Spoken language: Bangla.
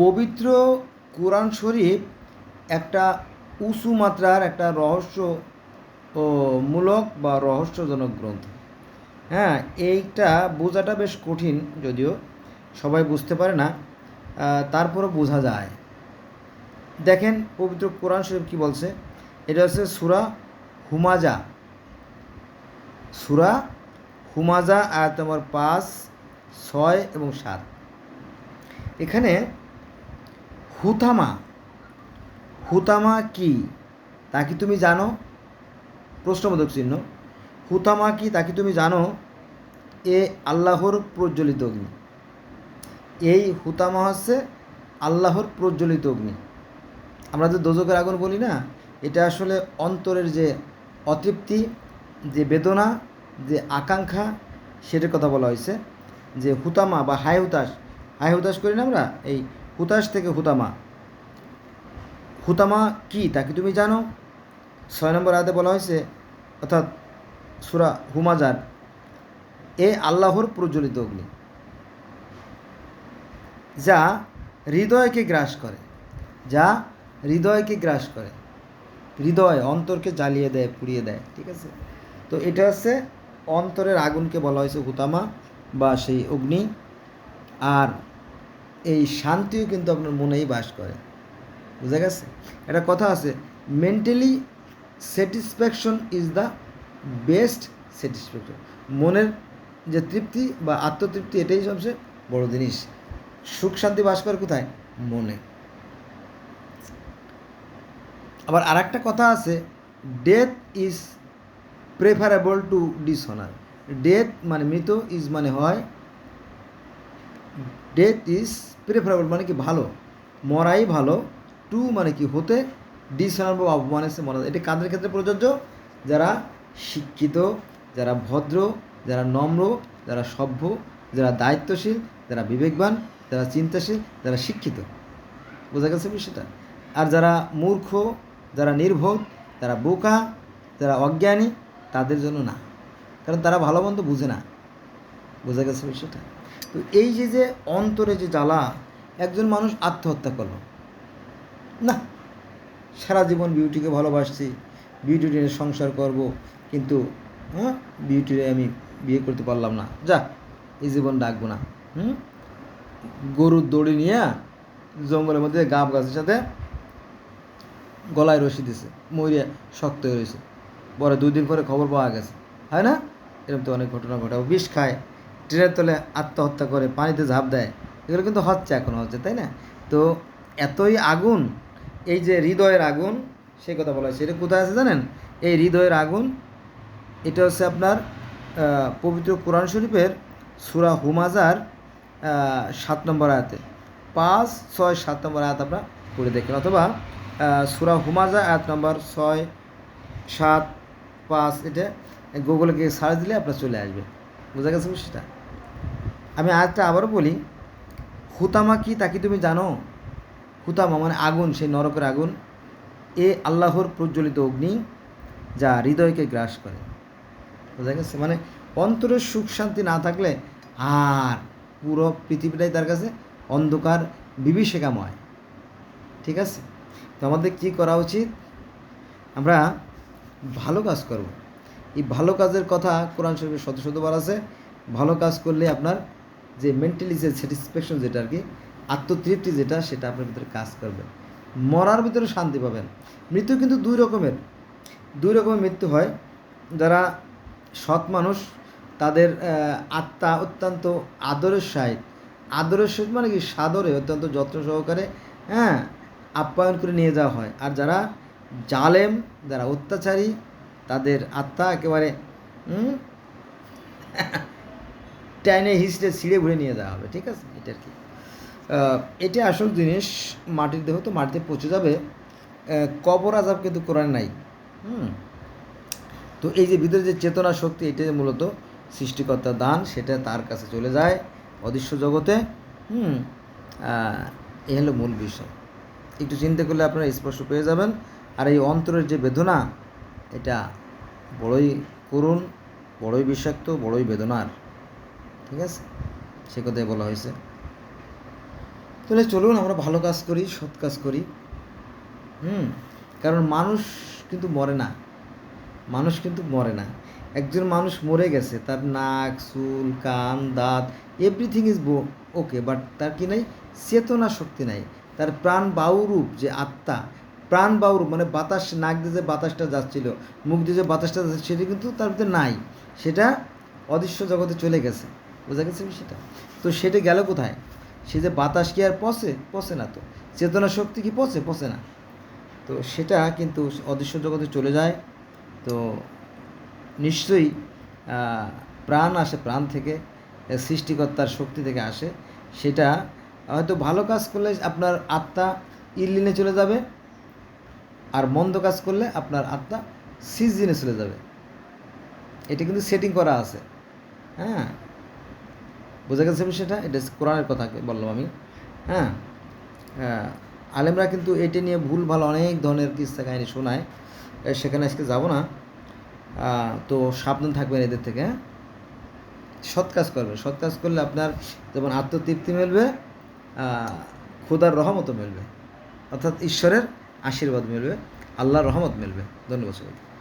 পবিত্র কোরআন শরীফ একটা উঁচু মাত্রার একটা রহস্য মূলক বা রহস্যজনক গ্রন্থ। হ্যাঁ এইটা বোঝাটা বেশ কঠিন যদিও, সবাই বুঝতে পারে না তারপরও বোঝা যায়। দেখেন পবিত্র কোরআন শরীফ কি বলছে? এটা হচ্ছে সুরা হুমাজা। সুরা হুমাজা, আয়াত নম্বর পাঁচ, ছয় এবং সাত। এখানে হুতামা। হুতামা কি? তা কি তুমি জানো? প্রশ্নবোধক চিহ্ন। হুতামা কি? তা কি তুমি জানো? এ আল্লাহর প্রজ্বলিত অগ্নি। এই হুতামা হচ্ছে আল্লাহর প্রজ্বলিত অগ্নি। আমরা যে দোজকের আগুন বলি না, এটা আসলে অন্তরের যে অতৃপ্তি, যে বেদনা, যে আকাঙ্ক্ষা, সেটার কথা বলা হয়েছে। যে হুতামা বা হাই হুতাশ হাই হুতাশ করি না আমরা? এই হুতাশ থেকে হুতামা। হুতামা কি তা কি তুমি জানো? ছয় নম্বর আয়াতে বলা হয়েছে, অর্থাৎ সুরা হুমাজার এ আল্লাহর প্রজ্বলিত অগ্নি, যা হৃদয়কে গ্রাস করে, যা হৃদয়কে গ্রাস করে, হৃদয় অন্তরকে জ্বালিয়ে দেয়, পুড়িয়ে দেয়, ঠিক আছে? তো এটা হচ্ছে অন্তরের আগুনকে বলা হয়েছে হুতামা বা সেই অগ্নি। আর এই শান্তিও কিন্তু আপনার মনেই বাস করে। বুঝা গেছে? একটা কথা আছে mentally satisfaction is the best satisfaction মনের যে তৃপ্তি বা আত্মতৃপ্তি এটাই সবচেয়ে বড় জিনিস। সুখ শান্তি বাস করে কোথায়? মনে। আবার আর একটা কথা আছে death is preferable to dishonour death মানে মৃত ইজ মানে হয় ডেথ ইজ প্রেফারেবল মানে কি ভালো? মরাই ভালো। টু মানে কি হতে ডিসঅনার বা অপমানের সে মরা এটা কাদের ক্ষেত্রে প্রযোজ্য? যারা শিক্ষিত, যারা ভদ্র, যারা নম্র, যারা সভ্য, যারা দায়িত্বশীল, যারা বিবেকবান, যারা চিন্তাশীল, যারা শিক্ষিত। বোঝা গেছে বিষয়টা? আর যারা মূর্খ, যারা নির্বোধ যারা বোকা, যারা অজ্ঞানী, তাদের জন্য না। কারণ তারা ভালো মন্দ বুঝে না। বোঝা গেছে বিষয়টা? তো এই যে যে অন্তরে যে জ্বালা, একজন মানুষ আত্মহত্যা করল। না, সারা জীবন বিউটিকে ভালোবাসছি, বিউটি নিয়ে সংসার করব, কিন্তু হ্যাঁ বিউটিরে আমি বিয়ে করতে পারলাম না। যা, এই জীবন ডাকবো না, হুম? গরুর দড়ি নিয়ে জঙ্গলের মধ্যে গাব গাছের সাথে গলায় রশি দিছে মরিয়া শক্ত হয়ে রয়েছে পরে দুই দিন পরে খবর পাওয়া গেছে। হয় না? এরকম তো অনেক ঘটনা ঘটে বিষ খায়। ট্রেনের তলে আত্মহত্যা করে পানিতে ঝাঁপ দেয়, এগুলো কিন্তু হচ্ছে এখনও হচ্ছে, তাই না? তো এতই আগুন, এই যে হৃদয়ের আগুন, সেই কথা বলা হয়েছে। এটা কোথায় আছে জানেন? এই হৃদয়ের আগুন, এটা হচ্ছে আপনার পবিত্র কোরআন শরীফের সুরা হুমাজার সাত নম্বর আয়াতে। পাঁচ, ছয়, সাত নম্বর আয়াত আপনারা পড়ে দেখেন। অথবা সুরা হুমাজা আয়াত নম্বর ছয়, সাত, পাঁচ, এটা গুগলে গিয়ে সার্চ দিলে আপনার চলে আসবে। বোঝা গেছে বিষয়টা? আমি আয়াতটা আবারও বলি, হুতামা কি তা কি তুমি জানো? হুতামা মানে আগুন, সেই নরকের আগুন। এ আল্লাহর প্রজ্বলিত অগ্নি, যা হৃদয়কে গ্রাস করে। বোঝা গেছে? মানে অন্তরের সুখ শান্তি না থাকলে আর পুরো পৃথিবীটাই তার কাছে অন্ধকার, বিভীষিকাময়। ঠিক আছে? তো আমাদের কী করা উচিত? আমরা ভালো কাজ করব। এই ভালো কাজের কথা কোরআন শরীফের শত শতবার আছে। ভালো কাজ করলে আপনার যে মেন্টালি যে স্যাটিসফ্যাকশন যেটা আর কি, আত্মতৃপ্তি যেটা, সেটা আপনার ভিতরে কাজ করবে। মরার ভিতরে শান্তি পাবেন। মৃত্যু কিন্তু দুই রকমের। দুই রকমের মৃত্যু হয়। যারা সৎ মানুষ, তাদের আত্মা অত্যন্ত আদরের সহিত আদরের সহিত মানে কি? সাদরে, অত্যন্ত যত্ন সহকারে হ্যাঁ আপ্যায়ন করে নিয়ে যাওয়া হয়। আর যারা জালেম, যারা অত্যাচারী, তাদের আত্মা একেবারে টাইনে হিসড়ে ছিঁড়ে ঘুরে নিয়ে যাওয়া হবে, ঠিক আছে? এটা আর কি। এটা আসল জিনিস, মাটির দেহ তো মাটিতে পচে যাবে। কবর আজাব কিন্তু কোরআন নাই। হুম? তো এই যে ভিতরে যে চেতনা শক্তি এটা মূলত সৃষ্টিকর্তার দান, সেটা তার কাছে চলে যায় অদৃশ্য জগতে। হুম? এ হলো মূল বিষয়। একটু চিন্তা করলে আপনারা স্পষ্ট পেয়ে যাবেন। আর এই অন্তরের যে বেদনা, এটা বড়ই করুণ, বড়ই বিষাক্ত, বড়ই বেদনার। ঠিক আছে? সে কথাই বলা হয়েছে। তাহলে চলুন আমরা ভালো কাজ করি, সৎ কাজ করি। হুম? কারণ মানুষ কিন্তু মরে না। মানুষ কিন্তু মরে না। একজন মানুষ মরে গেছে, তার নাক, চুল, কান, দাঁত এভরিথিং ইজ বো ওকে বাট তার কি নাই? চেতনা শক্তি নাই। তার প্রাণ বাউরূপ যে আত্মা, প্রাণ বাউরূপ মানে বাতাস, নাক দিয়ে যে বাতাসটা যাচ্ছিল, মুখ দিয়ে যে বাতাসটা যাচ্ছে সেটা কিন্তু তার ভিতরে নাই। সেটা অদৃশ্য জগতে চলে গেছে। বোঝা গেছে সেটা তো সেটা গেল কোথায়? সে যে বাতাস কি আর পচে? পচে না তো। চেতনা শক্তি কি পচে? পচে না। তো সেটা কিন্তু অদৃশ্য জগতে চলে যায়। তো নিশ্চয়ই প্রাণ আসে, প্রাণ থেকে সৃষ্টিকর্তার শক্তি থেকে আসে। সেটা হয়তো ভালো কাজ করলে আপনার আত্মা ইল্লিনে চলে যাবে। আর মন্দ কাজ করলে আপনার আত্মা সিজিনে চলে যাবে। এটা কিন্তু সেটিং করা আছে। হ্যাঁ? বোঝা গেছে বিষয়টা? এটা কোরআনের কথা বললাম আমি। হ্যাঁ? হ্যাঁ, আলেমরা কিন্তু এটা নিয়ে ভুল ভালো অনেক ধরনের কিস্সা কাহিনী শোনায়। সেখানে আজকে যাব না। তো সাবধান থাকবেন এদের থেকে হ্যাঁ? সৎ কাজ করবেন। সৎ কাজ করলে আপনার যেমন আত্মতৃপ্তি মিলবে খোদার রহমতও মিলবে। অর্থাৎ ঈশ্বরের আশীর্বাদ মিলবে আল্লাহর রহমত মিলবে। ধন্যবাদ সবাইকে।